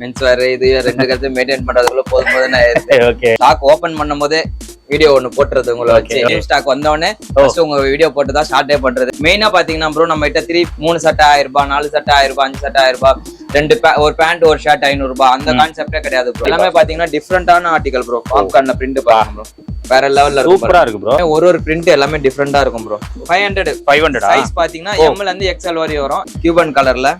Men's வேற இது ரெண்டு கருத்து மெயின்டைன் பண்றதுக்குள்ள போதும் போதுன்னு ஓகே ஸ்டாக் ஓபன் பண்ணும் போதே வீடியோ ஒன்னு போட்டுறது உங்களை வச்சு. நியூ ஸ்டாக் வந்தோடனே ஃபர்ஸ்ட் உங்க வீடியோ போட்டு தான் ஸ்டார்டே பண்றது. மெயினா பாத்தீங்கன்னா ப்ரோ நம்ம கிட்ட த்ரீ மூணு சட்டை ஆயிரம் ரூபாய் நாலு சட்டை ஆயிரம் ரூபாய் அஞ்சு சட்டை ஆயிரம் ரூபாய் ரெண்டு ஒரு பேண்ட் ஒரு ஷர்ட் ஐநூறு ரூபாய். அந்த கான்செப்டே கிடையாது ப்ரோ எல்லாமே பாத்தீங்கன்னா டிஃப்ரெண்டான ஆர்டிகல் ப்ரோ பாப்கார்ன்ல பிரிண்ட் பாருங்க ப்ரோ வேற லெவல்ல சூப்பரா இருக்கு ப்ரோ. ஒரு ஒரு பிரிண்ட் எல்லாமே டிஃப்ரெண்டா இருக்கும் ப்ரோ ஃபைவ் ஹண்ட்ரட் ஃபைவ் ஹண்ட்ரடா சைஸ் பாத்தீங்கன்னா எம்எல் இருந்து எக்ஸ்எல் வரையும் வரும். கியூபன் கலர்ல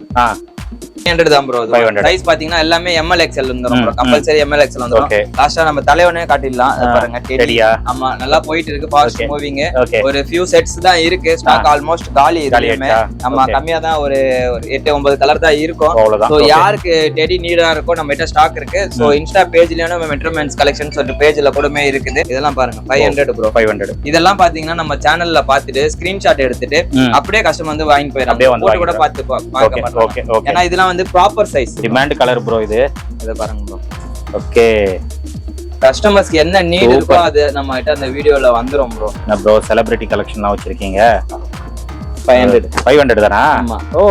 ஹண்ட்ரட் தான் ப்ரோ 500. சைஸ் பாத்தீங்கன்னா எல்லாமே எம்எல் எக்ஸ்எல் வந்துரும் ப்ரோ ம், கம்பல்சரி எம்எல் எக்ஸ்எல் வந்துரும் ஓகே லாஸ்டா நம்ம தலைவனே காட்டிடலாம். பாருங்க டெடி சரியா ஆமா நல்லா போயிட்டு இருக்கு ஃபாஸ்ட் Okay. மூவிங் ஒரு ஃபியூ செட்ஸ் தான் இருக்கு. ஸ்டாக் ஆல்மோஸ்ட் காலி ஆயிடுச்சா? ஆமா. கம்மியா தான் ஒரு எட்டு ஒன்பது கலர் தான் இருக்கும். Okay. யாருக்கு டெடி நீடா இருக்கோ நம்ம கிட்ட ஸ்டாக் இருக்கு. சோ இன்ஸ்டா பேஜ்லயும் நம்ம மெட்ரோமென்ஸ் கலெக்ஷன் சொல்லிட்டு பேஜ்ல கூடமே இருக்குது. இதெல்லாம் பாருங்க five hundred bro five hundred இதெல்லாம் பாத்தீங்கன்னா நம்ம சேனல்ல பாத்துட்டு ஸ்கிரீன்ஷாட் எடுத்துட்டு அப்படியே கஸ்டமர் வந்து வாங்கி போட்டு கூட வாங்கிக்கிறாங்க. பார்த்து பா- பார்க்க ஓகே மாட்டாங்க ஓகே ஓகே ஏன்னா இதெல்லாம் வந்து proper size demand colour bro இது. இதை பாருங்க ப்ரோ ஓகே கஸ்டமர்ஸ்க்கு என்ன நீட் இருக்கோ அது நம்ம கிட்ட அந்த வீடியோல வந்துரும் ப்ரோ என்ன ப்ரோ செலிபிரிட்டி கலெக்ஷன்லாம் வச்சிருக்கீங்க? ஃபைவ் ஹண்ட்ரட் ஃபைவ் ஹண்ட்ரட் தானா? ஆமா. ஓ.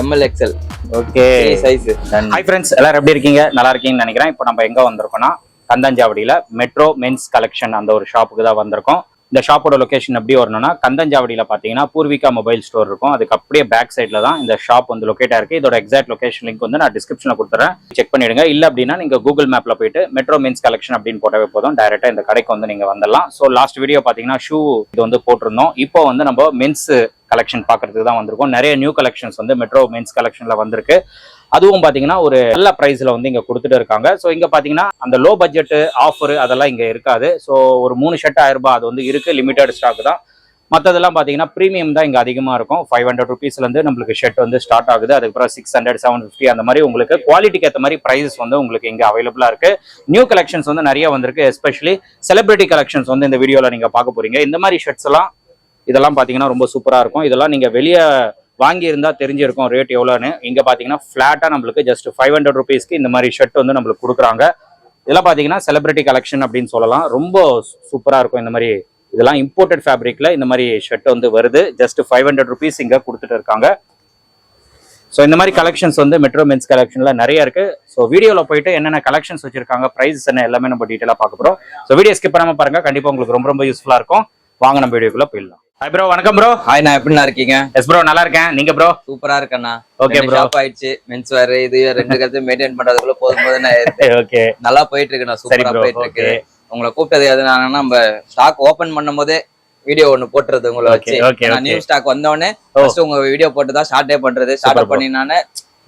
M L XL okay size hi friends எல்லாரும் எப்படி இருக்கீங்க? நல்லா இருக்கீங்கன்னு நினைக்கிறேன். இப்போ நம்ம எங்க வந்திருக்கோம்னா கந்தஞ்சாவடியில மெட்ரோ மென்ஸ் கலெக்ஷன் அந்த ஒரு ஷாப்புக்கு தான் வந்திருக்கோம். இந்த ஷாப்போட லொக்கேஷன் எப்படி வரணும்னா கந்தஞ்சாவடியில் பார்த்தீங்கன்னா பூர்விகா மொபைல் ஸ்டோர் இருக்கும். அதுக்கு அப்படியே பேக் சைடில் தான் இந்த ஷாப் வந்து லொக்கேட்டாக இருக்குது இதோட எக்ஸாக்ட் லொகேஷன் லிங்க் வந்து நான் டிஸ்கிரிப்ஷனில் கொடுத்துறேன். செக் பண்ணிடுங்க. இல்லை அப்படின்னா நீங்கள் கூகுள் மேப்பில் போயிட்டு மெட்ரோ மென்ஸ் கலெக்ஷன் அப்படின்னு போட்டவே போதும். டேரெக்டாக இந்த கடைக்கு வந்து நீங்கள் வந்துடலாம். ஸோ லாஸ்ட் வீடியோ பார்த்தீங்கன்னா ஷூ இது வந்து போட்டிருந்தோம். இப்போ வந்து நம்ம மென்ஸ் கலெக்ஷன் பார்க்கறதுக்கு தான் வந்திருக்கோம். நிறைய நியூ கலெக்ஷன்ஸ் வந்து மெட்ரோ மென்ஸ் கலெக்ஷனில் வந்திருக்கு. அதுவும் பார்த்தீங்கன்னா ஒரு நல்ல ப்ரைஸில் வந்து இங்கே கொடுத்துட்டு இருக்காங்க. ஸோ இங்கே பார்த்தீங்கன்னா அந்த லோ பட்ஜெட் ஆஃபர் அதெல்லாம் இங்கே இருக்காது. ஸோ ஒரு மூணு ஷர்ட் ஆயிரம் ரூபாய் அது வந்து இருக்கு. லிமிடெட் ஸ்டாக் தான். மற்றதெல்லாம் பார்த்தீங்கன்னா ப்ரீமியம் தான் இங்கே அதிகமாக இருக்கும். ஃபைவ் ஹண்ட்ரட் ருபீஸ்லேருந்து நம்மளுக்கு ஷர்ட் வந்து ஸ்டார்ட் ஆகுது. அதுக்கப்புறம் சிக்ஸ் ஹண்ட்ரட் செவன் ஃபிஃப்டி அந்த மாதிரி உங்களுக்கு குவாலிட்டிக்கு ஏற்ற மாதிரி ப்ரைஸஸ் வந்து உங்களுக்கு இங்கே அவைலபிளாக இருக்குது நியூ கலெக்ஷன்ஸ் வந்து நிறைய வந்திருக்கு. எஸ்பெஷலி செலிபிரிட்டி கலெக்ஷன்ஸ் வந்து இந்த வீடியோவில் நீங்கள் பார்க்க போகிறீங்க இந்த மாதிரி ஷர்ட்ஸ் எல்லாம் இதெல்லாம் பார்த்தீங்கன்னா ரொம்ப சூப்பராக இருக்கும். இதெல்லாம் நீங்கள் வெளியே வாங்கியிருந்தா தெரிஞ்சிருக்கும் ரேட் எவ்வளோன்னு. இங்கே பார்த்தீங்கன்னா ஃப்ளாட்டாக நம்மளுக்கு ஜஸ்ட் ஃபைவ் ஹண்ட்ரட் ருபீஸ்க்கு இந்த மாதிரி ஷர்ட் வந்து நம்மளுக்கு கொடுக்குறாங்க. இதெல்லாம் பார்த்தீங்கன்னா செலிபிரிட்டி கலெக்ஷன் அப்படின்னு சொல்லலாம். ரொம்ப சூப்பராக இருக்கும் இந்த மாதிரி. இதெல்லாம் இம்போர்ட்டட் ஃபேப்ரிக்கில் இந்த மாதிரி ஷர்ட் வந்து வருது. ஜஸ்ட் ஃபைவ் ஹண்ட்ரட் ருபீஸ் இங்கே கொடுத்துட்டு இருக்காங்க. ஸோ இந்த மாதிரி கலெக்ஷன்ஸ் வந்து மெட்ரோ மென்ஸ் கலெக்ஷனில் நிறைய இருக்குது ஸோ வீடியோவில் போயிட்டு என்னென்ன கலெக்ஷன்ஸ் வச்சிருக்காங்க ப்ரைஸஸ் என்ன எல்லாமே நம்ம டீட்டெயிலாக பார்க்க போகிறோம் ஸோ வீடியோ ஸ்கிப் பண்ணாமல் பாருங்கள் கண்டிப்பாக உங்களுக்கு ரொம்ப ரொம்ப யூஸ்ஃபுல்லாக இருக்கும். வாங்க நம்ம வீடியோக்குள்ளே போயிடலாம். ஹாய் ப்ரோ வணக்கம் ப்ரோ ஹாய் நான் எப்படிண்ணா இருக்கீங்க? எஸ் ப்ரோ நல்லா இருக்கேன். நீங்க ப்ரோ சூப்பரா இருக்கேண்ணா. Okay, bro. ஷாப் ஆயிடுச்சு. மென்ஸ் வேற இது ரெண்டு கருத்து மெயின்டைன் பண்றதுக்குள்ள போதும் போதுன்னு ஓகே நல்லா போயிட்டு இருக்குண்ணா சூப்பரா போயிட்டு இருக்கு ஓகே உங்களை கூப்பிட்டது எதுனாங்கன்னா நம்ம ஸ்டாக் ஓபன் பண்ணும் போதே வீடியோ ஒன்னு போட்டுறது உங்களை வச்சு. நான். நியூ ஸ்டாக் வந்தோடனே. ஃபர்ஸ்ட் உங்க வீடியோ போட்டு தான் ஸ்டார்டே பண்றது. Start bro. பண்ணி நானு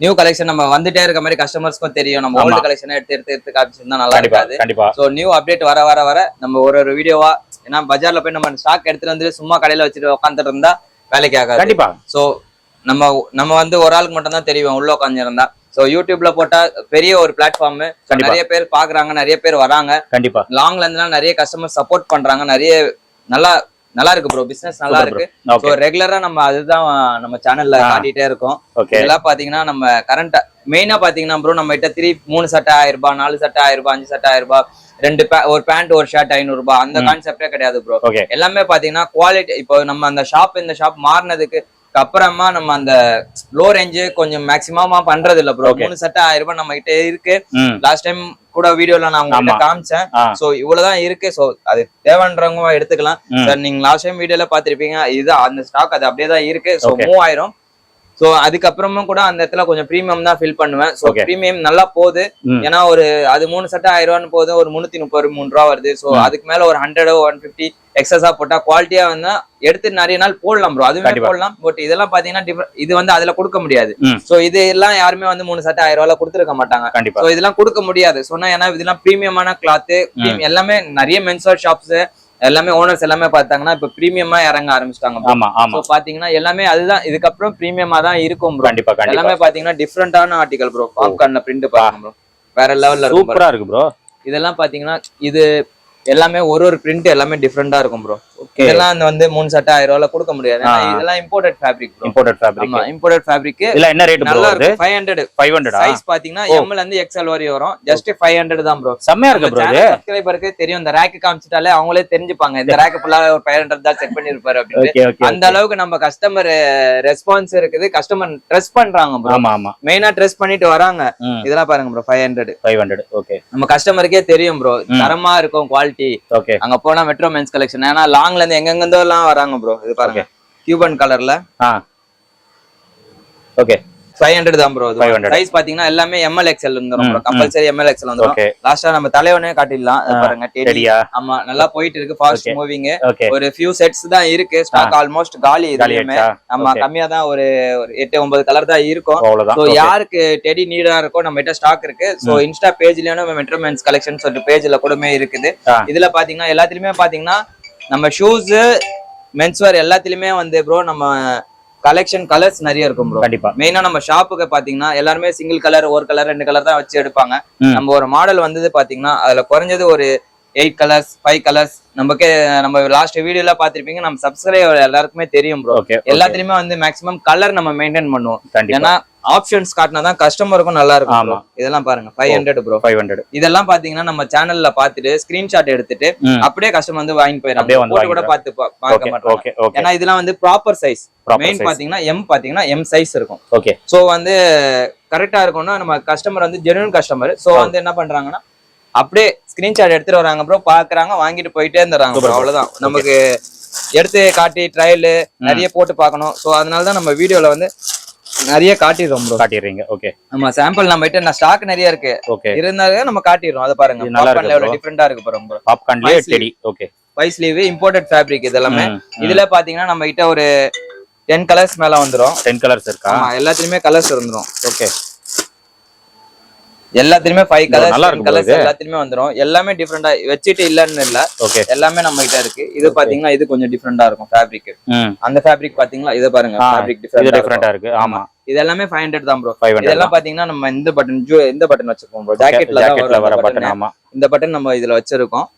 நியூ கலெக்ஷன் நம்ம வந்துட்டே இருக்க மாதிரி கஸ்டமர்ஸ்க்கும் தெரியும். நம்ம. ஓல்டு கலெக்ஷன் எடுத்து எடுத்து எடுத்து காமிச்சிருந்தா நல்லா இருக்காது. சோ நியூ அப்டேட் வர வர வர நம்ம ஒரு ஒரு வீடியோவா ஏன்னா பஜார்ல போய் நம்ம ஸ்டாக் எடுத்துட்டு வந்து சும்மா கடையில வச்சுட்டு உட்காந்துட்டு இருந்தா வேலைக்கு ஆகாது. கண்டிப்பா. சோ நம்ம நம்ம வந்து ஒரு ஆளுக்கு மட்டும் தான் தெரியும் உள்ள உட்காந்துருந்தா சோ யூடியூப்ல போட்டா பெரிய ஒரு பிளாட்ஃபார்ம். நிறைய பேர் பாக்குறாங்க நிறைய பேர் வராங்க. கண்டிப்பா. லாங்ல இருந்துலாம் நிறைய கஸ்டமர் சப்போர்ட் பண்றாங்க நிறைய நல்லா நல்லா இருக்கு ப்ரோ பிசினஸ் நல்லா. இருக்கு. ஸோ ரெகுலரா நம்ம அதுதான் நம்ம சேனல்ல. காட்டிட்டே இருக்கோம். இதெல்லாம் பாத்தீங்கன்னா நம்ம கரண்டா மெயினா பாத்தீங்கன்னா ப்ரோ நம்ம கிட்ட த்ரீ மூணு சட்டை ஆயிரம் ரூபாய் நாலு சட்டை ஆயிரம் ரூபாய் அஞ்சு சட்டை ஆயிரம் ரூபாய் ரெண்டு ஒரு பேண்ட் ஒரு ஷர்ட் ஐநூறு ரூபாய் அந்த. கான்செப்டே கிடையாது ப்ரோ எல்லாமே பாத்தீங்கன்னா குவாலிட்டி இப்போ நம்ம அந்த ஷாப் இந்த ஷாப் மாறினதுக்கு அப்புறமா நம்ம அந்த லோ ரேஞ்சு கொஞ்சம் மேக்ஸிமமா பண்றது இல்ல ப்ரோ. மூணு சட்டை ஆயிரம் ரூபாய் நம்ம கிட்ட இருக்கு லாஸ்ட் டைம் கூட வீடியோல நான் உங்ககிட்ட. காமிச்சேன். சோ இவ்வளவுதான் இருக்கு. சோ அது தேவைன்றவங்க எடுத்துக்கலாம். சார் நீங்க லாஸ்ட் டைம் வீடியோல பாத்திருப்பீங்க. இது அந்த ஸ்டாக் அது அப்படியே தான் இருக்கு. So Okay. சோ அதுக்கப்புறமும் கூட அந்த இடத்துல கொஞ்சம் ப்ரீமியம் தான் ஃபில் பண்ணுவேன். So Okay. ப்ரீமியம் நல்லா போகுது. ஏன்னா ஒரு அது மூணு சட்டை ஆயிரம் ரூபான்னு போகுது. ஒரு முன்னூத்தி முப்பது மூணு ரூபா வருது. சோ ம். அதுக்கு மேல ஒரு ஹண்ட்ரட் ஒன் பிப்டி எக்ஸஸா போட்டா குவாலிட்டியா வந்தா எடுத்து நிறைய நாள் போடலாம் ப்ரோ அதுவுமே கண்டிப்பா. போடலாம். பட் இதெல்லாம் பாத்தீங்கன்னா இது வந்து அதுல கொடுக்க முடியாது. சோ இது எல்லாம் யாருமே வந்து மூணு சட்டை ஆயிரம் ரூபாய் கொடுத்துருக்க மாட்டாங்க. கண்டிப்பா. இதெல்லாம் கொடுக்க முடியாது. சொன்னா ஏன்னா இதெல்லாம் பிரீமியமான கிளாத் எல்லாமே நிறைய மென்ஸ்வேர் ஷாப்ஸ் எல்லாமே ஓனர்ஸ் எல்லாமே பார்த்தாங்கன்னா இப்ப பிரீமியமா இறங்க ஆரம்பிச்சிட்டாங்க ஆமா ஆமா. பாத்தீங்கன்னா எல்லாமே அதுதான் இதுக்கப்புறம் பிரீமியமா தான் இருக்கும் ப்ரோ கண்டிப்பா எல்லாமே பாத்தீங்கன்னா டிஃப்ரெண்டான ஆர்டிகல் ப்ரோ பாப்கார்ன்ல பிரிண்ட் பாருங்க ப்ரோ வேற லெவல்ல. சூப்பரா இருக்கு ப்ரோ இதெல்லாம் பாத்தீங்கன்னா இது எல்லாமே ஒரு ஒரு பிரிண்ட் எல்லாமே டிஃப்ரெண்டா இருக்கும் ப்ரோ இதெல்லாம் வந்து மூணு சட்டை ஆயிரம் ரூபாய்ல கொடுக்க முடியாது. இதெல்லாம் imported fabric bro imported fabric imported fabric இல்ல என்ன ரேட் நல்லா ஹண்ட்ரட் ஃபைவ் ஹண்ட்ரடா சைஸ் பாத்தீங்கன்னா. எம்ல இருந்து எக்ஸ்எல் வரையும் வரும். ஜஸ்ட் ஃபைவ் ஹண்ட்ரட் தான் ப்ரோ செம்மையா இருக்கு ப்ரோ இது. சப்ஸ்கிரைபருக்கு தெரியும். இந்த ரேக் காமிச்சிட்டாலே அவங்களே தெரிஞ்சுப்பாங்க. இந்த ரேக் ஃபுல்லா ஒரு ஃபைவ் ஹண்ட்ரட் தான் செட் பண்ணிருப்பாரு அப்படின்னு ஓகே ஓகே அந்த அளவுக்கு நம்ம கஸ்டமர் ரெஸ்பான்ஸ் இருக்குது. கஸ்டமர் ட்ரெஸ் பண்றாங்க ப்ரோ ஆமா ஆமா. மெயினா ட்ரெஸ் பண்ணிட்டு வராங்க. இதெல்லாம் பாருங்க bro five hundred five hundred okay நம்ம கஸ்டமருக்கே தெரியும் ப்ரோ. தரமா இருக்கும் குவாலிட்டி ஓகே அங்க போனா மெட்ரோ மென்ஸ் கலெக்ஷன் ஏன்னா லாங்ல இருந்து எங்கெங்க இருந்தோ எல்லாம் வராங்க ப்ரோ இது பாருங்க. கியூபன் கலர்ல ஓகே ஃபைவ் ஹண்ட்ரட் தான் ப்ரோ 500. சைஸ் பாத்தீங்கன்னா எல்லாமே எம்எல் எக்ஸ்எல் வந்துரும் ம், ப்ரோ கம்பல்சரி எம்எல் எக்ஸ்எல் வந்துரும். ஓகே லாஸ்டா நம்ம தலைவனே காட்டிடலாம். பாருங்க டெடி சரியா ஆமா நல்லா போயிட்டு இருக்கு ஃபாஸ்ட். மூவிங் ஒரு ஃபியூ செட்ஸ் தான் இருக்கு. ஸ்டாக் ஆல்மோஸ்ட் காலி இதுலயுமே ஆமா. கம்மியா தான் ஒரு எட்டு ஒன்பது கலர் தான் இருக்கும். சோ. யாருக்கு டெடி நீடா இருக்கோ நம்ம கிட்ட ஸ்டாக் இருக்கு. சோ இன்ஸ்டா பேஜ்லயும் நம்ம மெட்ரோ மென்ஸ் கலெக்ஷன் சொல்லிட்டு பேஜ்ல கூடமே இருக்குது. இதுல பாத்தீங்கன்னா எல்லாத்துலயுமே பாத்தீங்கன்னா நம்ம ஷூஸ் மென்ஸ்வேர் எல்லாத்துலயுமே வந்து ப்ரோ நம்ம கலெக்ஷன் கலர்ஸ் நிறைய இருக்கும் ப்ரோ கண்டிப்பா. மெயினா நம்ம ஷாப்புக்கு பாத்தீங்கன்னா எல்லாருமே சிங்கிள் கலர் ஒரு கலர் ரெண்டு கலர் தான் வச்சு எடுப்பாங்க. நம்ம ஒரு மாடல் வந்தது பாத்தீங்கன்னா அதுல குறைஞ்சது ஒரு எயிட் கலர்ஸ் ஃபைவ் கலர்ஸ் நமக்கே நம்ம லாஸ்ட் வீடியோல பாத்திருப்பீங்க நம்ம சப்ஸ்கிரைபர் எல்லாருக்குமே தெரியும் ப்ரோ எல்லாத்துலயுமே வந்து மேக்ஸிமம் கலர் நம்ம மெயின்டைன் பண்ணுவோம். ஏன்னா ஆப்ஷன்ஸ் காட்டினா தான் கஸ்டமருக்கும் நல்லா இருக்கும் ஆமா. இதெல்லாம் பாருங்க five hundred bro five hundred இதெல்லாம் பாத்தீங்கன்னா நம்ம சேனல்ல பாத்துட்டு ஸ்கிரீன்ஷாட் எடுத்துட்டு அப்படியே கஸ்டமர் வந்து வாங்கி வந்து போட்டு கூட பார்த்து பார்க்க ஓகே ஏன்னா இதெல்லாம் வந்து ப்ராப்பர் சைஸ் மெயின் பாத்தீங்கன்னா எம் பாத்தீங்கன்னா எம் சைஸ் இருக்கும். ஓகே சோ வந்து கரெக்டா இருக்கும்னா நம்ம கஸ்டமர் வந்து ஜெனுவன் கஸ்டமர் சோ. வந்து என்ன பண்றாங்கன்னா அப்படியே ஸ்கிரீன்ஷாட் எடுத்துட்டு வராங்க ப்ரோ பாக்குறாங்க வாங்கிட்டு போயிட்டே இருந்துறாங்க. அவ்வளவுதான். நமக்கு எடுத்து காட்டி ட்ரையல் நிறைய போட்டு பார்க்கணும். சோ அதனால தான் நம்ம வீடியோல வந்து நிறைய காட்டிடுறோம் ப்ரோ காட்டிடுறீங்க. ஓகே நம்ம சாம்பிள் நம்ம கிட்ட ஸ்டாக் நிறைய இருக்கு. ஓகே இருந்தாலும் நம்ம காட்டிடுறோம். அதை பாருங்க. நல்லா இருக்கு. டிஃபரெண்டா இருக்கு பாருங்க bro பாப்கார்ன்லயே. Teddy okay five sleeve imported fabric இது எல்லாமே ம், ம். இதுல பாத்தீங்கன்னா நம்ம கிட்ட ஒரு டென் கலர்ஸ் மேல வந்துரும். டென் கலர்ஸ் இருக்கா? ஆமா எல்லாத்துலயுமே கலர்ஸ் வந்துரும் ஓகே எல்லாத்துலயுமே ஃபைவ் கலர்ஸ் நல்லா இருக்கு கலர்ஸ். எல்லாத்துலயுமே வந்துரும். எல்லாமே டிஃப்ரெண்டா வச்சுட்டு இல்லன்னு இல்ல. ஓகே எல்லாமே நம்ம கிட்ட இருக்கு. இது பாத்தீங்கன்னா இது கொஞ்சம் டிஃப்ரெண்டா இருக்கும் ஃபேப்ரிக் அந்த ஃபேப்ரிக் பாத்தீங்கன்னா இதை பாருங்க. ஃபேப்ரிக் டிஃப்ரெண்டா இருக்கு. ஆமா. இது எல்லாமே ஃபைவ் ஹண்ட்ரட் தான் ப்ரோ இதெல்லாம் பாத்தீங்கன்னா நம்ம இந்த பட்டன் இந்த பட்டன் வச்சிருக்கோம் ப்ரோ ஜாக்கெட்ல வர பட்டன் ஆமா. இந்த பட்டன் நம்ம இதுல வச்சிருக்கோம்.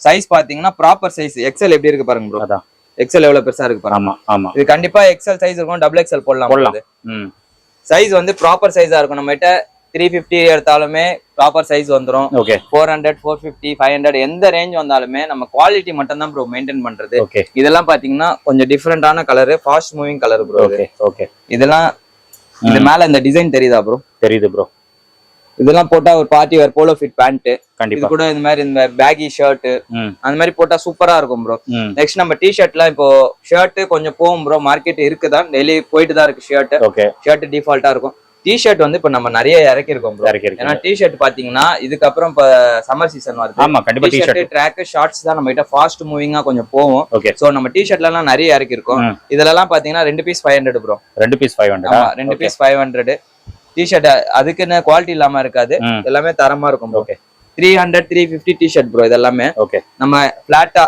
சைஸ் பாத்தீங்கன்னா ப்ராப்பர் சைஸ் எக்ஸல் எப்படி இருக்கு பாருங்க ப்ரோ எக்ஸல் எவ்வளவு பெருசா இருக்கு பாருங்க. ஆமா ஆமா. இது கண்டிப்பா எக்ஸல் சைஸ் இருக்கும். டபுள் எக்ஸல் போடலாம் போடலாம். சைஸ் வந்து ப்ராப்பர் சைஸா இருக்கும். நம்ம கிட்ட த்ரீ ஃபிஃப்டி எடுத்தாலுமே ப்ராப்பர் சைஸ் வந்துரும். Okay four hundred four fifty five hundred எந்த ரேஞ்ச் வந்தாலுமே நம்ம குவாலிட்டி மட்டும் தான் ப்ரோ மெயின்டைன் பண்றது. ஓகே இதெல்லாம் பாத்தீங்கன்னா கொஞ்சம் டிஃப்ரெண்டான colour fast moving colour bro okay okay இதெல்லாம் இது மேல இந்த டிசைன் தெரியுதா ப்ரோ தெரியுது ப்ரோ இதெல்லாம் போட்டா ஒரு party wear polo fit pant கண்டிப்பா. கூட இந்த மாதிரி இந்த பேகி ஷர்ட் அந்த மாதிரி போட்டா சூப்பரா இருக்கும் ப்ரோ நெக்ஸ்ட் நம்ம டி ஷர்ட்லாம் இப்போ ஷர்ட் கொஞ்சம் போகும் ப்ரோ மார்க்கெட் இருக்குதான் டெய்லி போயிட்டு தான் இருக்கு ஷர்ட் ஷர்ட் டிஃபால்ட்டா இருக்கும். டி ஷர்ட் வந்து இப்போ நம்ம நிறைய இறக்கிருக்கோம் ப்ரோ இறக்கி இருக்கு ஏன்னா டி ஷர்ட் பாத்தீங்கன்னா இதுக்கப்புறம் இப்ப சம்மர் சீசன் வருது. ஆமா கண்டிப்பா டிஷர்ட் ஷர்ட் ட்ராக் ஷார்ட்ஸ் தான் நம்ம கிட்ட ஃபாஸ்ட் மூவிங்கா கொஞ்சம் போகும். ஓகே சோ நம்ம டி ஷர்ட்ல எல்லாம் நிறைய இறக்கிருக்கோம் எல்லாம் பாத்தீங்கன்னா ரெண்டு பீஸ் ஃபைவ் ஹண்ட்ரட் ப்ரோ ரெண்டு பீஸ் ஃபைவ் ஹண்ட்ரட் ஆமா ரெண்டு piece five hundred T shirt அதுக்குன்னு குவாலிட்டி இல்லாம இருக்காது. எல்லாமே தரமா இருக்கும் okay three hundred three fifty T shirt bro இதெல்லாமே. ஓகே நம்ம பிளாட்டா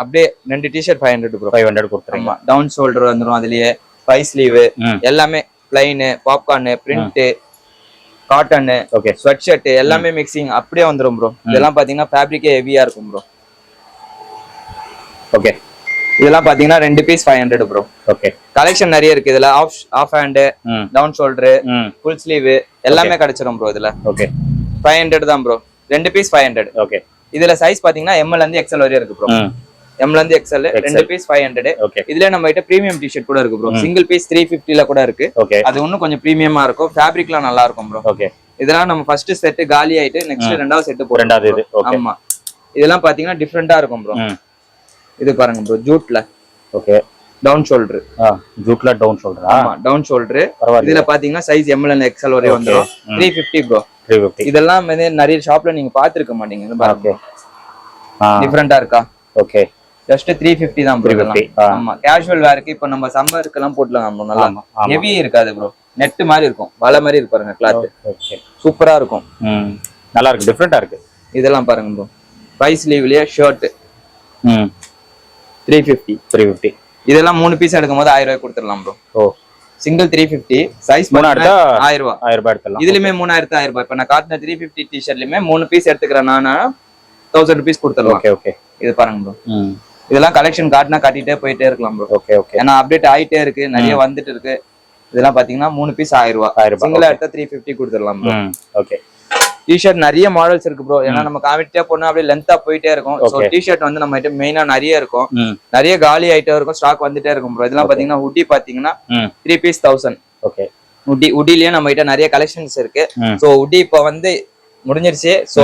அப்படியே ரெண்டு T shirt five hundred bro five hundred கொடுத்துருங்க. ஆமா டவுன் ஷோல்டர் வந்துரும் அதுலயே. ஃபைவ் ஸ்லீவ் எல்லாமே plain popcorn print cotton okay sweat shirt எல்லாமே மிக்சிங் அப்படியே வந்துரும் ப்ரோ இதெல்லாம் பாத்தீங்கன்னா ஃபேப்ரிக்கே ஹெவியா இருக்கும் ப்ரோ ஓகே இதெல்லாம் பாத்தீங்கன்னா ரெண்டு piece five hundred bro okay collection நிறைய இருக்கு. இதுல half half hand down shoulder full sleeve எல்லாமே கிடைச்சிரும் ப்ரோ இதுல. ஓகே ஃபைவ் ஹண்ட்ரட் தான் ப்ரோ ரெண்டு பீஸ் ஃபைவ் ஹண்ட்ரட் ஓகே இதுல சைஸ் பாத்தீங்கன்னா எம்எல் இருந்து எக்ஸ்எல் வரையும் இருக்கு ப்ரோ எம்ல இருந்து எக்ஸ்எல் ரெண்டு பீஸ் ஃபைவ் ஹண்ட்ரட் இதுல நம்ம கிட்ட பிரீமியம் டிஷர்ட் கூட இருக்கு ப்ரோ சிங்கிள் பீஸ் த்ரீ ஃபிஃப்டில கூட இருக்கு. அது இன்னும் கொஞ்சம் பிரீமியமா இருக்கும். ஃபேப்ரிக்லாம் நல்லா இருக்கும் ப்ரோ ஓகே இதெல்லாம் நம்ம ஃபர்ஸ்ட் செட் காலி ஆயிட்டு நெக்ஸ்ட் ரெண்டாவது செட் போறோம் ரெண்டாவது ஆமா. இதெல்லாம் பாத்தீங்கன்னா டிஃப்ரெண்டா இருக்கும் ப்ரோ இது பாருங்க ப்ரோ ஜூட்ல ஓகே டவுன் ஷோல்டர் ஜூட்ல டவுன் சொல்றா ஆமா டவுன் ஷோல்டர் இதுல பாத்தீங்கன்னா சைஸ் எம்எல் அண்ட் எக்ஸ்எல் வரையும் வந்துரும். ம். Three fifty bro three fifty இதெல்லாம் வந்து நிறைய ஷாப்ல நீங்க பாத்துருக்க மாட்டீங்க. பாருங்க. டிஃப்ரெண்டா இருக்கா? ஓகே ஜஸ்ட் த்ரீ ஃபிஃப்டி தான் ப்ரோ 350, ஆ. ஆமா. கேஷுவல் வேருக்கு இப்ப நம்ம சம்மருக்கு எல்லாம் போட்டுலாம் bro. நல்லா ஹெவி இருக்காது ப்ரோ நெட் மாதிரி இருக்கும். வலை மாதிரி இருக்கு பாருங்க கிளாத் சூப்பரா இருக்கும். நல்லா இருக்கு. டிஃப்ரெண்டா இருக்கு. இதெல்லாம் பாருங்க bro five ஸ்லீவ்லயே shirt three fifty three fifty இதெல்லாம் மூணு பீஸ் எடுக்கும் போது ஆயிரம் ரூபாய் கொடுத்துடலாம் ப்ரோ ஓ. சிங்கிள் த்ரீ ஃபிஃப்டி சைஸ் மூணா எடுத்தா ஆயிரம் ரூபாய் ஆயிரம் ரூபாய் எடுத்துடலாம். இதுலயுமே மூணாயிரத்து ஆயிரம் ரூபாய். இப்ப நான் காட்டின த்ரீ ஃபிஃப்டி டிஷர்ட்லயுமே மூணு பீஸ் எடுத்துக்கிறேன் நான் தௌசண்ட் ருபீஸ் கொடுத்துடலாம். ஓகே ஓகே இது பாருங்க ப்ரோ இதெல்லாம் கலெக்ஷன் காட்டினா காட்டிட்டே போயிட்டே இருக்கலாம் ப்ரோ ஓகே ஓகே ஏன்னா அப்டேட் ஆயிட்டே இருக்கு நிறைய வந்துட்டு இருக்கு. இதெல்லாம் பாத்தீங்கன்னா மூணு பீஸ் ஆயிரம் ரூபாய். ஆயிரம் சிங்கிளா எடுத்தா த்ரீ ஃபிஃப்டி கொடுத்துடலாம் ப்ரோ ஓகே டிஷர்ட் நிறைய மாடல்ஸ் இருக்கு ப்ரோ ஏன்னா நம்ம காமிட்டே போனா அப்படியே லென்த்தா போயிட்டே இருக்கும். ஸோ. டிஷர்ட் வந்து நம்ம கிட்ட மெயினா நிறைய இருக்கும். நிறைய காலி ஆயிட்டே இருக்கும் ஸ்டாக் வந்துட்டே இருக்கும் ப்ரோ இதெல்லாம் பாத்தீங்கன்னா உட்டி பாத்தீங்கன்னா three piece thousand okay Ooty உட்டிலயே நம்ம கிட்ட நிறைய கலெக்ஷன்ஸ் இருக்கு. ஸோ உட்டி இப்போ வந்து முடிஞ்சிருச்சு. ஸோ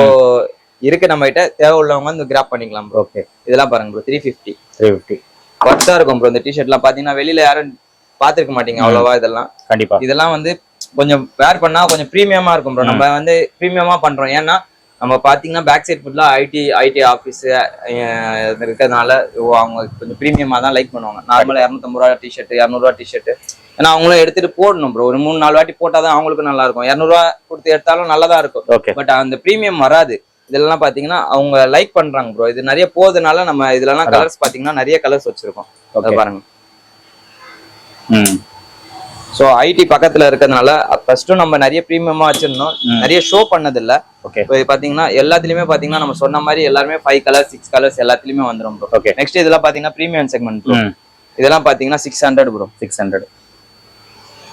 இருக்கு நம்ம கிட்ட தேவை உள்ளவங்க வந்து கிராப் பண்ணிக்கலாம் ப்ரோ ஓகே இதெல்லாம் பாருங்க bro three fifty three fifty ஒர்த்தா இருக்கும் ப்ரோ இந்த டிஷர்ட்லாம் பாத்தீங்கன்னா வெளியில யாரும் பாத்துருக்க மாட்டீங்க அவ்வளவா இதெல்லாம். கண்டிப்பா. இதெல்லாம் வந்து கொஞ்சம் வேர் பண்ணா கொஞ்சம் ப்ரீமியமா இருக்கும் ப்ரோ நம்ம வந்து ப்ரீமியமா பண்றோம். ஏன்னா நம்ம பாத்தீங்கன்னா பேக் சைட் ஃபுட்ல ஐடி ஐடி ஆஃபீஸ் இருக்கிறதுனால அவங்க கொஞ்சம் ப்ரீமியமா தான் லைக் பண்ணுவாங்க. நார்மலா இரநூத்தம்பது ரூபா டிஷர்ட் இரநூறுவா டிஷர்ட் ஏன்னா அவங்களும் எடுத்துட்டு போடணும் ப்ரோ ஒரு மூணு நாலு வாட்டி போட்டாதான் அவங்களுக்கும் நல்லா இருக்கும். இரநூறுவா கொடுத்து எடுத்தாலும் நல்லதா இருக்கும். ஓகே பட் அந்த ப்ரீமியம் வராது. இதெல்லாம் பாத்தீங்கன்னா அவங்க லைக் பண்றாங்க ப்ரோ இது நிறைய போகுதுனால நம்ம இதுலலாம் கலர்ஸ் பாத்தீங்கன்னா நிறைய கலர்ஸ் வச்சிருக்கோம். அதை பாருங்க. ம். ஸோ ஐடி பக்கத்துல இருக்கிறதுனால ஃபர்ஸ்ட்டும் நம்ம நிறைய ப்ரீமியமா வச்சிருந்தோம். நிறைய ஷோ பண்ணது இல்ல ஓகே இப்போ பாத்தீங்கன்னா எல்லாத்துலயுமே பாத்தீங்கன்னா நம்ம சொன்ன மாதிரி எல்லாருமே ஃபைவ் கலர் சிக்ஸ் கலர்ஸ் எல்லாத்துலயுமே வந்துரும் ப்ரோ ஓகே நெக்ஸ்ட் இதெல்லாம் பாத்தீங்கன்னா ப்ரீமியம் செக்மெண்ட் ப்ரோ இதெல்லாம் பாத்தீங்கன்னா six hundred bro six hundred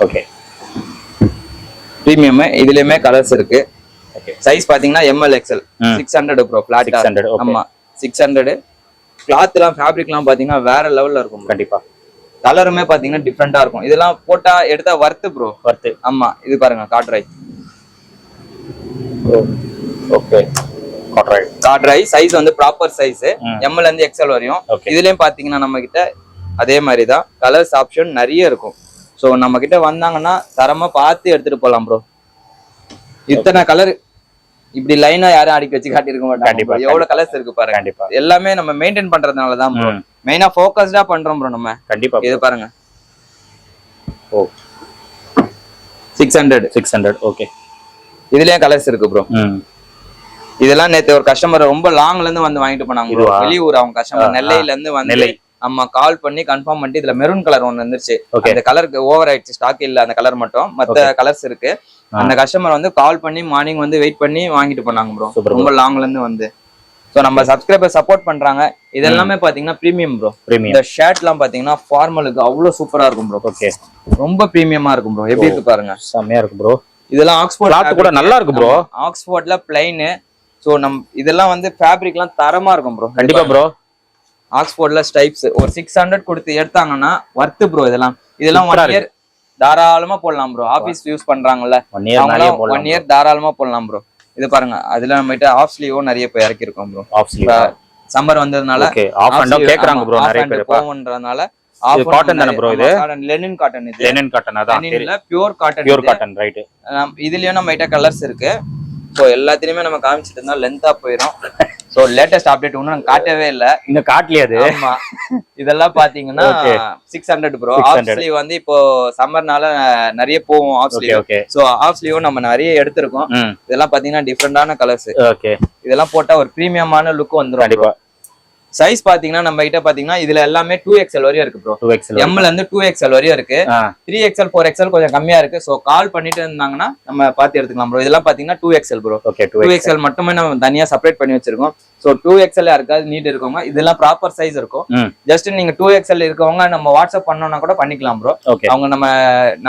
okay premium இதுலயுமே கலர்ஸ் இருக்கு. சைஸ் பாத்தீங்கன்னா ML XL. Six hundred bro flat 600, okay. ஆமா. சிக்ஸ் ஹண்ட்ரட் கிளாத்லாம் ஃபேப்ரிக்லாம் பாத்தீங்கன்னா வேற லெவல்ல இருக்கும். கண்டிப்பா. கலருமே பாத்தீங்கன்னா டிஃப்ரெண்டா இருக்கும். இதெல்லாம் போட்டா எடுத்தா வர்த்து ப்ரோ ஒர்த்து ஆமா. இது பாருங்க corduroy okay corduroy corduroy size வந்து ப்ராப்பர் சைஸ். எம்எல் இருந்து எக்ஸ்எல் வரையும். இதுலயும் பாத்தீங்கன்னா நம்ம கிட்ட அதே மாதிரி தான் கலர்ஸ் ஆப்ஷன் நிறைய இருக்கும். ஸோ நம்ம கிட்ட வந்தாங்கன்னா தரமா பார்த்து எடுத்துட்டு போலாம் ப்ரோ இத்தனை கலர் இப்படி லைனா யாரும் அடிக்க வச்சு காட்டியிருக்க மாட்டாங்க. கண்டிப்பா. எவ்வளவு கலர்ஸ் இருக்கு பாருங்க. கண்டிப்பா. எல்லாமே நம்ம மெயின்டைன் பண்றதுனால தான் ப்ரோ. மெயினா ஃபோக்கஸ்டா பண்றோம் ப்ரோ நம்ம. கண்டிப்பா இது பாருங்க. ஓ. Six hundred six hundred okay இதுலயும் கலர்ஸ் இருக்கு ப்ரோ இதெல்லாம் நேத்து ஒரு கஸ்டமர் ரொம்ப லாங்ல இருந்து வந்து வாங்கிட்டு போனாங்க. இதுவா? வெளியூர் அவங்க கஸ்டமர். நெல்லையில இருந்து வந்து நெல்லை. அம்மா கால் பண்ணி கன்ஃபார்ம் பண்ணிட்டு இதுல மெரூன் கலர் ஒன்னு வந்துருச்சு அந்த கலருக்கு ஓவர் ஆயிடுச்சு ஸ்டாக் இல்ல அந்த கலர் மட்டும். மத்த கலர்ஸ் இருக்கு. அந்த கஸ்டமர் வந்து கால் பண்ணி மார்னிங் வந்து வெயிட் பண்ணி வாங்கிட்டு போனாங்க ப்ரோ. ரொம்ப லாங்ல இருந்து வந்து. சோ நம்ம சப்ஸ்கிரைபர் சப்போர்ட் பண்றாங்க. இது எல்லாமே பாத்தீங்கன்னா பிரீமியம் ப்ரோ பிரீமியம் இந்த ஷர்ட் எல்லாம் பாத்தீங்கன்னா ஃபார்மலுக்கு அவ்வளவு சூப்பரா இருக்கும் ப்ரோ ஓகே ரொம்ப பிரீமியமா இருக்கும் ப்ரோ எப்படி இருக்கு பாருங்க. செம்மையா இருக்கு ப்ரோ இதெல்லாம் ஆக்ஸ்போர்ட் கூட நல்லா இருக்கு ப்ரோ ஆக்ஸ்போர்ட்ல பிளைனு சோ நம் இதெல்லாம் வந்து ஃபேப்ரிக்லாம் தரமா இருக்கும் ப்ரோ கண்டிப்பா ப்ரோ ஆக்ஸ்போர்ட்ல ஸ்டைப்ஸ் ஒரு சிக்ஸ் ஹண்ட்ரட் கொடுத்து எடுத்தாங்கன்னா வர்த்து ப்ரோ இதெல்லாம். இதெல்லாம் ஒன் இயர் தாராளமா போடலாம் ப்ரோ ஆபீஸ் யூஸ் பண்றாங்கல்ல. ஒன் இயர் தாராளமா போடலாம் ப்ரோ இது பாருங்க அதுல நம்ம கிட்ட ஆஃப் ஸ்லீவும் நிறைய இப்போ இறக்கிருக்கோம் ப்ரோ ஆஃப் ஸ்லீவ் சம்மர் வந்ததுனால ஆஃப் அண்ட் கேக்குறாங்க ப்ரோ நிறைய பேர் இது cotton தானே bro இது? லெனின் காட்டன் இது. லெனன் காட்டன் அதான் லெனின்ல pure cotton pure cotton right இதுலயும் நம்ம கிட்ட கலர்ஸ் இருக்கு. ஸோ எல்லாத்தையுமே நம்ம காமிச்சிட்டு இருந்தா லென்த்தா போயிடும் ஸோ லேட்டஸ்ட் அப்டேட் ஒன்றும் நாங்க காட்டவே இல்லை. இன்னும் காட்டலையே அது? ஆமா. இதெல்லாம் பாத்தீங்கன்னா. Six hundred bro 600. Half sleeve வந்து இப்போ சம்மர்னால நிறைய போவோம் ஆஃப் ஸ்லீவ் சோ ஆஃப் ஸ்லீவும் நம்ம நிறைய எடுத்திருக்கோம். இதெல்லாம் பாத்தீங்கன்னா டிஃப்ரெண்டான கலர்ஸ் ஓகே இதெல்லாம் போட்டா ஒரு பிரீமியமான லுக் வந்துரும் கண்டிப்பா. சைஸ் பாத்தீங்கன்னா நம்ம கிட்ட பாத்தீங்கன்னா இதுல எல்லாமே டூ எக்ஸ்எல் வரையும் இருக்கு ப்ரோ டூ எக்ஸ்எல் எம்ல இருந்து டூ எக்ஸ்எல் வரையும் இருக்கு. த்ரீ எக்ஸ்எல் ஃபோர் எக்ஸ்எல் கொஞ்சம் கம்மியா இருக்கு. சோ கால் பண்ணிட்டு இருந்தாங்கன்னா நம்ம பாத்து எடுத்துக்கலாம் ப்ரோ இதெல்லாம் பாத்தீங்கன்னா two XL bro okay two XL மட்டுமே நம்ம தனியா செப்பரேட் பண்ணி வச்சிருக்கோம். சோ டூ எக்ஸ்எல் யாருக்காவது நீட் இருக்கவங்க இதெல்லாம் ப்ராப்பர் சைஸ் இருக்கும். ஜஸ்ட் நீங்க டூ எக்ஸ்எல் இருக்கவங்க நம்ம வாட்ஸ்அப் பண்ணோம்னா கூட பண்ணிக்கலாம் ப்ரோ அவங்க நம்ம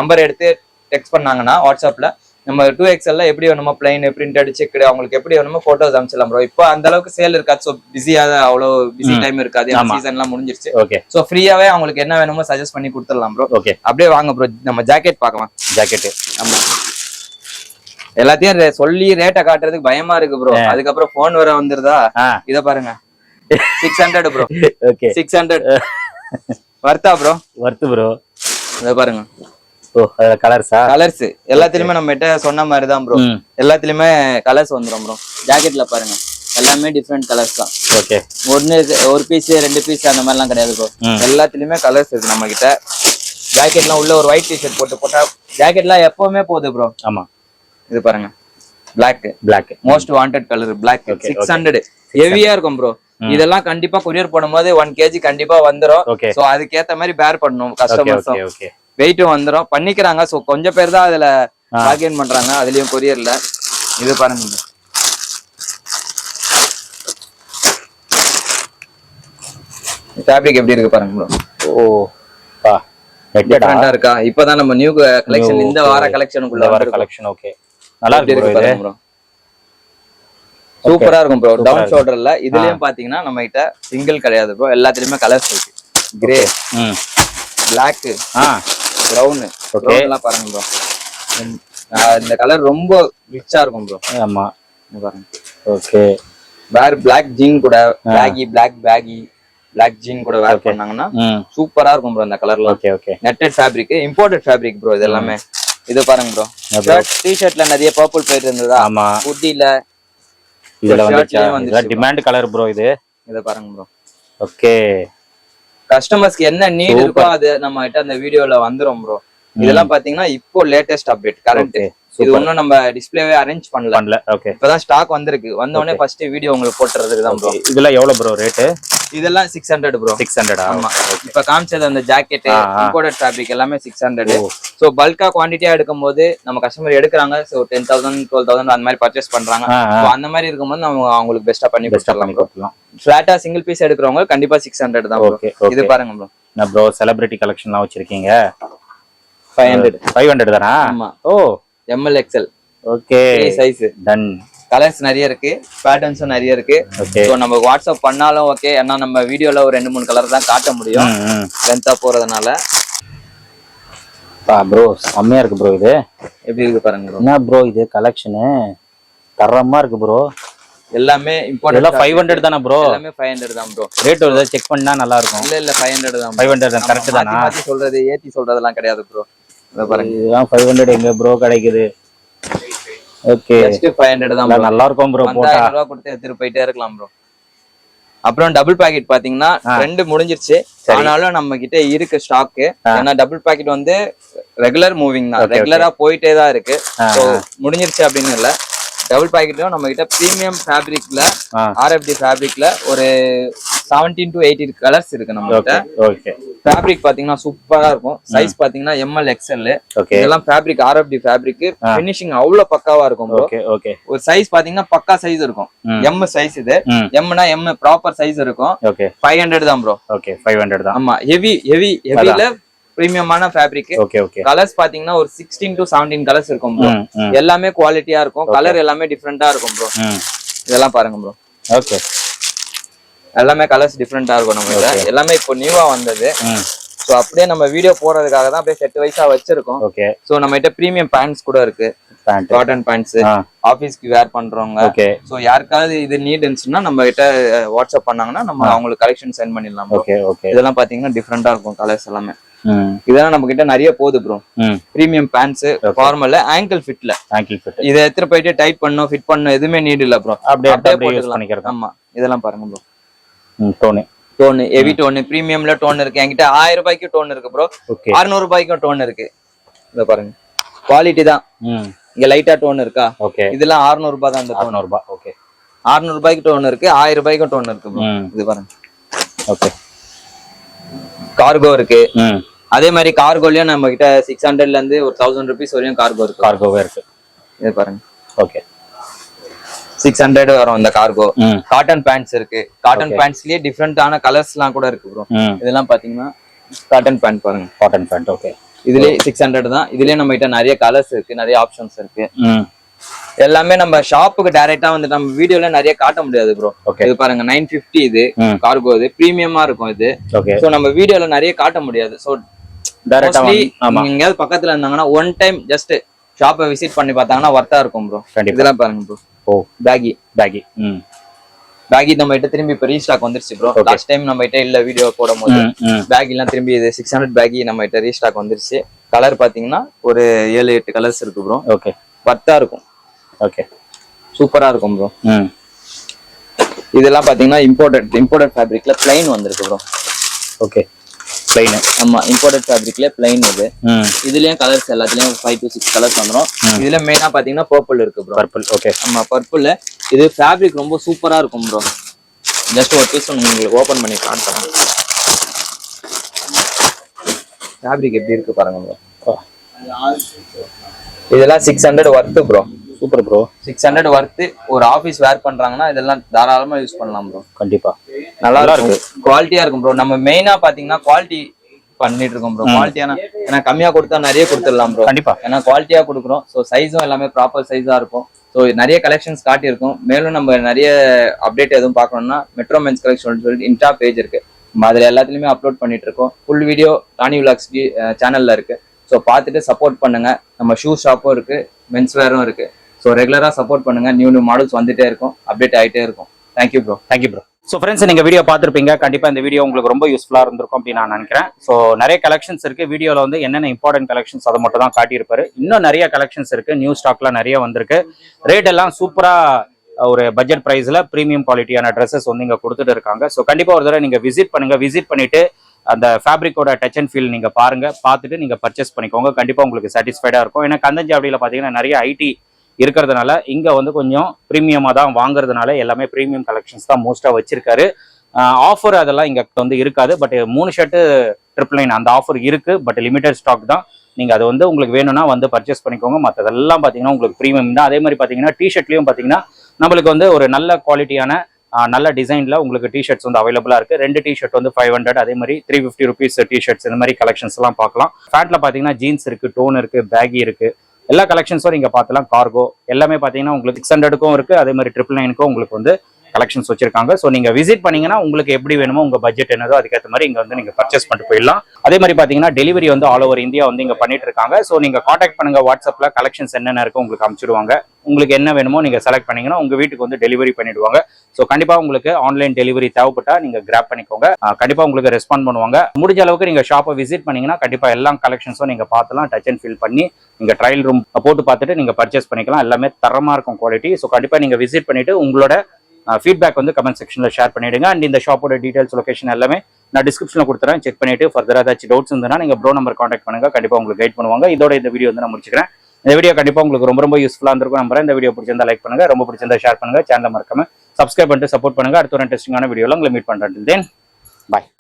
நம்பர் எடுத்து டெக்ஸ்ட் பண்ணாங்கன்னா வாட்ஸ்அப்ல நம்ம டூ எக்ஸ்எல்ல எப்படி வேணுமோ பிளைன் பிரிண்டட் செக்குடு அவங்களுக்கு எப்படி வேணுமோ போட்டோஸ் அனுப்பிச்சிடலாம் ப்ரோ இப்போ அந்த அளவுக்கு சேல் இருக்காது. ஸோ பிஸியாக அவ்வளோ பிஸி. டைம் இருக்காது. சீசன்லாம் முடிஞ்சிருச்சு. ஓகே ஸோ ஃப்ரீயாவே அவங்களுக்கு என்ன வேணுமோ சஜஸ்ட் பண்ணி கொடுத்துடலாம் ப்ரோ ஓகே அப்படியே வாங்க ப்ரோ நம்ம ஜாக்கெட் பார்க்கலாம். ஜாக்கெட் ஆமா. எல்லாத்தையும் சொல்லி ரேட்டை காட்டுறதுக்கு பயமா இருக்கு ப்ரோ அதுக்கப்புறம் போன் வர வந்துருதா? இத பாருங்க. Six hundred bro okay six hundred Wardha bro worth bro இத பாருங்க. கலர்ஸா கலர்ஸ் எல்லாத்துலயுமே நம்ம கிட்ட சொன்ன மாதிரி தான் ப்ரோ எல்லாத்துலயுமே கலர்ஸ் வந்துரும் ப்ரோ ஜாக்கெட்ல பாருங்க. எல்லாமே டிஃப்ரெண்ட் கலர்ஸ் தான். ஓகே ஒன்னு ஒரு பீஸ் ரெண்டு பீஸ் அந்த மாதிரிலாம் கிடையாது ப்ரோ. எல்லாத்துலயுமே கலர்ஸ் இருக்கு நம்ம கிட்ட ஜாக்கெட்லாம் உள்ள ஒரு ஒயிட் டிஷர்ட் போட்டு போட்டா ஜாக்கெட்லாம் எப்பவுமே போகுது ப்ரோ ஆமா. இது பாருங்க. Black. Black most wanted colour Okay, six. Hundred ஹெவியா இருக்கும் ப்ரோ இதெல்லாம் கண்டிப்பா கொரியர் பண்ணும்போது ஒன் கேஜி கண்டிப்பா வந்துரும். ஓகே சோ அதுக்கேத்த மாதிரி பேர் பண்ணணும் கஸ்டமர்ஸ் வெயிட்டும் வந்துரும். பண்ணிக்கிறாங்க. சோ கொஞ்சம் பேர் தான் அதுல ஆ. லாகின் பண்றாங்க. அதுலயும் கொரியர்ல இது பாருங்க ஃபேப்ரிக் எப்படி இருக்கு பாருங்க ப்ரோ ஓ பா டிஃபரெண்டா இருக்கா? இப்பதான் நம்ம நியூ கலெக்ஷன் இந்த வார கலெக்ஷனுக்குள்ள வர கலெக்ஷன் ஓகே. நல்லா இருக்கு பாருங்க ப்ரோ சூப்பரா இருக்கும் ப்ரோ டவுன். ஷோல்டர்ல இதுலயும் பாத்தீங்கன்னா நம்ம கிட்ட சிங்கிள் கிடையாது ப்ரோ எல்லாத்துலயுமே கலர்ஸ் இருக்கு. கிரே பிளாக் ஆ. பிரவுன் எல்லாம் பாருங்க ப்ரோ இந்த கலர் ரொம்ப ரிச்சா இருக்கும் ப்ரோ ஆமா. பாருங்க. ஓகே வேர் பிளாக் ஜீன் கூட baggy black baggy black jean கூட வேர் பண்ணாங்கன்னா சூப்பரா இருக்கும் ப்ரோ இந்த கலர்ல okay okay netted fabric imported fabric bro இது எல்லாமே. இது பாருங்க ப்ரோ. ஷர்ட் டி ஷர்ட்ல நிறைய பர்பிள் போயிட்டு இருந்ததா? ஆமா. உட்டில இதுல வந்துச்சு டிமாண்ட் கலர் ப்ரோ இது. இத பாருங்க ப்ரோ ஓகே கஸ்டமர்ஸ்க்கு என்ன நீட் இருக்கோ அது நம்ம கிட்ட அந்த வீடியோல வந்துரும் ப்ரோ இதெல்லாம் பாத்தீங்கன்னா இப்போ லேட்டஸ்ட் அப்டேட் கரண்ட் இது ஒண்ணும் நம்ம டிஸ்ப்ளேவே அரேஞ்ச் பண்ணல. பண்ணல ஓகே இப்பதான் ஸ்டாக் வந்திருக்கு. வந்த உடனே ஃபர்ஸ்ட் வீடியோ உங்களுக்கு போட்டுறதுக்கு தான் ப்ரோ இதுல எவ்வளவு ப்ரோ ரேட்டு இதெல்லாம் சிக்ஸ் ஹண்ட்ரட் ப்ரோ சிக்ஸ் ஹண்ட்ரடா ஆமா. இப்ப காமிச்சது அந்த ஜாக்கெட். இம்போர்ட்டட் ஃபேப்ரிக் எல்லாமே சிக்ஸ் ஹண்ட்ரட். ஸோ பல்கா குவான்டிட்டியா எடுக்கும் போது நம்ம கஸ்டமர் எடுக்கிறாங்க. So ten thousand twelve thousand அந்த மாதிரி பர்ச்சேஸ் பண்றாங்க. அந்த மாதிரி இருக்கும்போது நம்ம அவங்களுக்கு பெஸ்டா பண்ணி பெஸ்டா கொடுத்துடலாம் பண்ணி கொடுக்கலாம் ஃபிளாட்டா சிங்கிள் பீஸ் எடுக்கிறவங்க கண்டிப்பா சிக்ஸ் ஹண்ட்ரட் தான். ஓகே இது பாருங்க ப்ரோ நான் ப்ரோ செலிபிரிட்டி கலெக்ஷன்லாம் வச்சிருக்கீங்க. ஃபைவ் ஹண்ட்ரட் ஃபைவ் ஹண்ட்ரட் தானா? ஆமா. ஓ. M L XL okay. Size ton colours நிறைய இருக்கு. பேட்டர்ன்ஸும் நிறைய இருக்கு. ஸோ நம்ம வாட்ஸ்அப் பண்ணாலும் ஓகே ஏன்னா நம்ம வீடியோல ஒரு ரெண்டு மூணு கலர் தான் காட்ட முடியும். லென்த்தா போறதுனால. ப்ரோ செம்மையா இருக்கு ப்ரோ இது. எப்படி இருக்கு பாருங்க ப்ரோ என்ன ப்ரோ இது? கலெக்ஷனு தரமா இருக்கு ப்ரோ எல்லாமே இம்பார்ட்டன்ட் ஃபைவ் ஹண்ட்ரட் தானே ப்ரோ எல்லாமே ஃபைவ் ஹண்ட்ரட் தான் ப்ரோ ரேட் வருது செக் பண்ணா நல்லா இருக்கும். இல்ல இல்ல ஃபைவ் ஹண்ட்ரட் தான் ஃபைவ் ஹண்ட்ரட் தான் கரெக்ட் தானா? மாத்தி சொல்றது ஏத்தி சொல்றதெல்லாம் கிடையாது ப்ரோ இதுதான் ஃபைவ் ஹண்ட்ரட் எங்க ப்ரோ கிடைக்குது. ஓகே ஜஸ்ட் ஃபைவ் ஹண்ட்ரட் தான் bro. நல்லா இருக்கும் ப்ரோ பத்தாயிரம் ரூபாய் கொடுத்து எடுத்துட்டு போயிட்டே இருக்கலாம் ப்ரோ அப்புறம் டபுள் பாக்கெட் பாத்தீங்கன்னா ரெண்டு முடிஞ்சிருச்சு. ஆனாலும் நம்ம கிட்ட இருக்கு ஸ்டாக் ஏன்னா டபுள் பாக்கெட் வந்து ரெகுலர் மூவிங் தான். ரெகுலரா போயிட்டே தான் இருக்கு. முடிஞ்சிருச்சு அப்படின்னு இல்ல. டபுள் பாக்கெட்டும் நம்ம கிட்ட ப்ரீமியம் ஃபேப்ரிக்ல. ஆர்எஃப்டி ஃபேப்ரிக்ல ஒரு செவன்டீன் டு எயிட்டி கலர்ஸ் இருக்கு நம்ம ஓகே ஃபேப்ரிக் பாத்தீங்கன்னா சூப்பரா இருக்கும். சைஸ் பாத்தீங்கன்னா எம்எல் எக்ஸ்எல் இதெல்லாம் ஃபேப்ரிக் ஆர்எஃப்டி ஃபேப்ரிக் ஃபினிஷிங் அவ்வளவு பக்காவா இருக்கும். ஓகே ஓகே ஒரு சைஸ் பாத்தீங்கன்னா பக்கா சைஸ் இருக்கும். எம் சைஸ் இது. எம்னா எம் ப்ராப்பர் சைஸ் இருக்கும். ஓகே ஃபைவ் ஹண்ட்ரட் தான் ப்ரோ ஓகே ஃபைவ் ஹண்ட்ரட் தான். ஆமா. ஹெவி ஹெவி ஹெவில பிரீமியமான ஃபேப்ரிக் ஓகே ஓகே கலர்ஸ் பாத்தீங்கன்னா ஒரு சிக்ஸ்டீன் டு செவன்டீன் கலர்ஸ் இருக்கும் ப்ரோ எல்லாமே குவாலிட்டியா இருக்கும். கலர் எல்லாமே டிஃப்ரெண்டா இருக்கும் ப்ரோ இதெல்லாம் பாருங்க ப்ரோ ஓகே எல்லாமே கலர்ஸ் டிஃப்ரெண்டா இருக்கும் நம்ம கிட்ட எல்லாமே இப்போ நியூவா வந்தது. ஸோ அப்படியே நம்ம வீடியோ போடுறதுக்காக தான் அப்படியே செட் வைஸா வச்சிருக்கோம். ஓகே ஸோ நம்ம கிட்ட ப்ரீமியம் பேண்ட்ஸ் கூட இருக்கு. காட்டன் பேண்ட்ஸ் ஆ. ஆஃபீஸ்க்கு வேர் பண்றவங்க. ஓகே ஸோ யாருக்காவது இது நீட் இருந்துச்சுன்னா நம்ம கிட்ட வாட்ஸ்அப் பண்ணாங்கன்னா நம்ம அவங்களுக்கு கலெக்ஷன் சென்ட் பண்ணிடலாம். ஓகே ஓகே இதெல்லாம் பாத்தீங்கன்னா டிஃப்ரெண்டா இருக்கும் கலர்ஸ் எல்லாமே. இதெல்லாம் நம்ம கிட்ட நிறைய போகுது ப்ரோ பிரீமியம் பேண்ட்ஸ் ஃபார்மல்ல ஆங்கிள் ஃபிட்ல ஆங்கிள் ஃபிட் இதை எடுத்துட்டு போயிட்டு டைட் பண்ணும் ஃபிட் பண்ணும் எதுவுமே நீட் இல்ல ப்ரோ அப்படியே அப்படியே. பண்ணிக்கிறது? ஆமா. இதெல்லாம் பாருங்க bro tone tone heavy tone பிரீமியம்ல tone இருக்கு. என்கிட்ட ஆயிரம் ரூபாய்க்கு டோன் இருக்கு ப்ரோ அறுநூறு ரூபாய்க்கும் டோன் இருக்கு. இத பாருங்க. குவாலிட்டி தான். இங்க லைட்டா டோன் இருக்கா? ஓகே இதெல்லாம் 600 ரூபாய் தான் இந்த டோன் அறுநூறுபா ஓகே அறுநூறு ரூபாய்க்கு டோன் இருக்கு ஆயிரம் ரூபாய்க்கும் டோன் இருக்கு. ம். இது பாருங்க. ஓகே கார்கோ இருக்கு. அதே மாதிரி கார்கோலயும் நம்ம கிட்ட சிக்ஸ் ஹண்ட்ரட்ல இருந்து ஒரு தௌசண்ட் ருபீஸ் வரையும் கார்கோ இருக்கு. கார்கோவே இருக்கு. இது பாருங்க. ஓகே சிக்ஸ் ஹண்ட்ரட் வரும் இந்த கார்கோ காட்டன் பேண்ட்ஸ் இருக்கு. காட்டன் பேண்ட்ஸ்லயே டிஃப்ரெண்டான கலர்ஸ்லாம் கூட இருக்கு ப்ரோ இதெல்லாம் பாத்தீங்கன்னா காட்டன் பேண்ட் பாருங்க. காட்டன் பேண்ட் ஓகே இதுலயே சிக்ஸ் ஹண்ட்ரட் தான். இதுலயே நம்ம கிட்ட நிறைய கலர்ஸ் இருக்கு நிறைய ஆப்ஷன்ஸ் இருக்கு. எல்லாமே நம்ம ஷாப்புக்கு டைரக்டா வந்து நம்ம வீடியோல நிறைய காட்ட முடியாது ப்ரோ ஓகே இது பாருங்க நைன் பிப்டி இது கார்கோ இது. பிரீமியமா இருக்கும் இது. சோ நம்ம வீடியோல நிறைய காட்ட முடியாது. சோ டைரக்டா எங்கேயாவது பக்கத்துல இருந்தாங்கன்னா ஒன் டைம் ஜஸ்ட் ஷாப்பை விசிட் பண்ணி பார்த்தாங்கன்னா ஒர்த்தா இருக்கும் ப்ரோ இதெல்லாம் பாருங்க ப்ரோ ஓ பேகி பேக்கி ம். பேகி நம்ம கிட்ட திரும்பி இப்போ ரீஸ்டாக் வந்துருச்சு ப்ரோ லாஸ்ட் டைம் நம்ம கிட்ட இல்ல வீடியோ போடும் போது பேக் எல்லாம் திரும்பி இது சிக்ஸ் ஹண்ட்ரட் பேக்கி நம்ம கிட்ட ரீஸ்டாக் வந்துருச்சு. கலர் பாத்தீங்கன்னா ஒரு ஏழு எட்டு கலர்ஸ் இருக்கு ப்ரோ ஓகே பத்தா இருக்கும். ஓகே சூப்பரா இருக்கும் ப்ரோ ம். இதெல்லாம் பாத்தீங்கன்னா இம்போர்ட்டட் இம்போர்ட்டட் ஃபேப்ரிக்ல பிளைன் வந்திருக்கு ப்ரோ ஓகே பிளைனு ஆமா இம்போர்ட்டட் ஃபேப்ரிக்ல பிளைன் இது. இதுலயும் கலர்ஸ் எல்லாத்துலயும் ஃபைவ் டு சிக்ஸ் கலர்ஸ் வந்துரும். இதுல மெயினா பாத்தீங்கன்னா பர்பிள் இருக்கு ப்ரோ பர்பிள் ஓகே ஆமா பர்பிள் இது ஃபேப்ரிக் ரொம்ப சூப்பரா இருக்கும் ப்ரோ ஜஸ்ட் ஒரு பீஸ் உங்களுக்கு ஓபன் பண்ணி காட்டுறேன் ஃபேப்ரிக் எப்படி இருக்கு பாருங்க ப்ரோ இதெல்லாம் six hundred worth bro super bro six hundred worth ஒரு ஆஃபீஸ் வேர் பண்றாங்கன்னா இதெல்லாம் தாராளமா யூஸ் பண்ணலாம் ப்ரோ கண்டிப்பா. நல்லா இருக்கும். குவாலிட்டியா இருக்கும் ப்ரோ நம்ம மெயினா பாத்தீங்கன்னா குவாலிட்டி பண்ணிட்டு இருக்கோம் ப்ரோ குவாலிட்டியான ஏன்னா கம்மியா கொடுத்தா நிறைய கொடுத்துடலாம் ப்ரோ கண்டிப்பா. ஏன்னா குவாலிட்டியா கொடுக்குறோம். ஸோ சைஸும் எல்லாமே ப்ராப்பர் சைஸா இருக்கும். ஸோ நிறைய கலெக்ஷன்ஸ் காட்டியிருக்கும். மேலும் நம்ம நிறைய அப்டேட் எதுவும் பார்க்கணும்னா மெட்ரோ மென்ஸ் கலெக்ஷன் சொல்லிட்டு இன்ஸ்டா பேஜ் இருக்கு. நம்ம அதுல எல்லாத்துலயுமே அப்லோட் பண்ணிட்டு இருக்கோம். ஃபுல் வீடியோ ராணி விலாக்ஸ் சேனல்ல இருக்கு. ஸோ பார்த்துட்டு சப்போர்ட் பண்ணுங்க. நம்ம ஷூ ஷாப்பும் இருக்கு மென்ஸ் வேரும் இருக்கு. ஸோ ரெகுலராக சப்போர்ட் பண்ணுங்க. நியூ நியூ மாடல்ஸ் வந்துட்டே இருக்கும். அப்டேட் ஆயிட்டே இருக்கும். Thank you bro thank you bro so friends நீங்கள் வீடியோ பார்த்துருப்பீங்க. கண்டிப்பாக இந்த வீடியோ உங்களுக்கு ரொம்ப யூஸ்ஃபுல்லாக இருந்திருக்கும் அப்படின்னு நான் நினைக்கிறேன். ஸோ நிறைய கலெக்ஷன்ஸ் இருக்கு. வீடியோவில் வந்து என்னென்ன இம்பார்ட்டன்ட் கலெக்ஷன்ஸ் அதை மட்டும் தான் காட்டியிருப்பாரு. இன்னும் நிறைய கலெக்ஷன்ஸ் இருக்கு. நியூ ஸ்டாக்லாம் நிறைய வந்திருக்கு. ரேட் எல்லாம் சூப்பரா ஒரு பட்ஜெட் ப்ரைஸில் ப்ரீமியம் குவாலிட்டியான ட்ரெஸ்ஸஸ் வந்து இங்கே கொடுத்துட்டு இருக்காங்க. ஸோ கண்டிப்பா ஒரு தடவை நீங்க விசிட் பண்ணுங்க. விசிட் பண்ணிட்டு அந்த ஃபேப்ரிக்கோட டச் அண்ட் ஃபீல் நீங்க பாருங்க. பார்த்துட்டு நீங்க பர்ச்சேஸ் பண்ணிக்கோங்க. கண்டிப்பாக உங்களுக்கு சாட்டிஸ்ஃபைடாக இருக்கும். ஏன்னா கந்தஞ்சாவடியில் பாத்தீங்கன்னா நிறைய ஐடி இருக்கிறதுனால இங்க வந்து கொஞ்சம் ப்ரீமியமா தான் வாங்குறதுனால எல்லாமே ப்ரீமியம் கலெக்ஷன்ஸ் தான் மோஸ்டா வச்சிருக்காரு. ஆஃபர் அதெல்லாம் இங்க வந்து இருக்காது. பட் மூணு ஷர்ட்டு ட்ரிபிள் நைன் அந்த ஆஃபர் இருக்கு. பட் லிமிடெட் ஸ்டாக் தான். நீங்க அது வந்து உங்களுக்கு வேணும்னா வந்து பர்ச்சேஸ் பண்ணிக்கோங்க. மற்றதெல்லாம் பாத்தீங்கன்னா உங்களுக்கு ப்ரீமியம் தான். அதே மாதிரி பாத்தீங்கன்னா டிஷர்ட்லேயும் பாத்தீங்கன்னா நம்மளுக்கு வந்து ஒரு நல்ல குவாலிட்டியான நல்ல டிசைன்ல உங்களுக்கு டிஷர்ட்ஸ் வந்து அவைலபிளா இருக்கு. ரெண்டு டிஷர்ட் வந்து ஃபைவ் ஹண்ட்ரட் அதே மாதிரி த்ரீ ஃபிஃப்டி ருபீஸ் டிஷர்ட்ஸ் இந்த மாதிரி கலெக்ஷன்ஸ் எல்லாம் பார்க்கலாம். ஃபேண்ட்ல பாத்தீங்கன்னா ஜீன்ஸ் இருக்கு டோன் இருக்கு பேகி இருக்கு. எல்லா கலெக்ஷன்ஸும் நீங்கள் பார்த்துலாம் கார்கோ எல்லாமே பாத்தீங்கன்னா உங்களுக்கு சிக்ஸ் ஹண்ட்ரடுக்கும் இருக்கு. அதே மாதிரி ட்ரிபிள் நைனுக்கும் உங்களுக்கு வந்து கலெக்ஷன்ஸ் வச்சிருக்காங்க. ஸோ நீங்க விசிட் பண்ணீங்கன்னா உங்களுக்கு எப்படி வேணுமோ உங்க பட்ஜெட் என்னதோ அதுக்கேற்ற மாதிரி இங்க வந்து நீங்க பர்ச்சேஸ் பண்ணிட்டு போயிடலாம். அதே மாதிரி பாத்தீங்கன்னா டெலிவரி வந்து ஆல் ஓவர் இந்தியா வந்து இங்க பண்ணிட்டு இருக்காங்க. ஸோ நீங்க காண்டாக்ட் பண்ணுங்க. வாட்ஸ்அப்ல கலெக்ஷன்ஸ் என்னென்ன இருக்கு உங்களுக்கு அனுப்பிச்சிடுவாங்க. உங்களுக்கு என்ன வேணுமோ நீங்க செலக்ட் பண்ணீங்கன்னா உங்க வீட்டுக்கு வந்து டெலிவரி பண்ணிடுவாங்க. ஸோ கண்டிப்பா உங்களுக்கு ஆன்லைன் டெலிவரி தேவைப்பட்டா நீங்க கிராப் பண்ணிக்கோங்க. கண்டிப்பா உங்களுக்கு ரெஸ்பாண்ட் பண்ணுவாங்க. முடிஞ்ச அளவுக்கு நீங்க ஷாப்பை விசிட் பண்ணீங்கன்னா கண்டிப்பா எல்லா கலெக்ஷன்ஸும் நீங்க பார்த்துலாம் டச் அண்ட் ஃபீல் பண்ணி நீங்க ட்ரையல் ரூம் போட்டு பார்த்துட்டு நீங்க பர்ச்சேஸ் பண்ணிக்கலாம். எல்லாமே தரமா இருக்கும் குவாலிட்டி ஸோ கண்டிப்பா நீங்க விசிட் பண்ணிட்டு உங்களோட ஃபீட்பேக் வந்து கமெண்ட் செக்ஷனில் ஷேர் பண்ணிவிடுங்க அண்ட் இந்த ஷாப்போட டீடைல்ஸ் லொகேஷன் எல்லாமே நான் டிஸ்கிரிப்ஷனில் கொடுத்துறேன். செக் பண்ணிட்டு ஃபர்தராக ஏதாச்சும் டவுட்ஸ் இருந்ததுன்னா நீங்கள் ப்ரோ நம்பர் காண்டாக்ட் பண்ணுங்கள் கண்டிப்பாக உங்களுக்கு கைட் பண்ணுவாங்க. இதோட இந்த வீடியோ வந்து நான் முடிச்சுக்கிறேன். இந்த வீடியோ கண்டிப்பாக உங்களுக்கு ரொம்ப ரொம்ப யூஸ்ஃபுல்லாக இருந்திருக்கும் நம்புறேன். இந்த வீடியோ பிடிச்சிருந்தா லைக் பண்ணுங்க. ரொம்ப பிடிச்சிருந்தா ஷேர் பண்ணுங்கள் சேனல் மறக்காம சப்ஸ்கிரைப் பண்ணிட்டு சப்போர்ட் பண்ணுங்கள் அடுத்த ஒரு இன்ட்ரெஸ்டிங்கான வீடியோவில் உங்களை மீட் பண்ணுறேன் தென் பாய்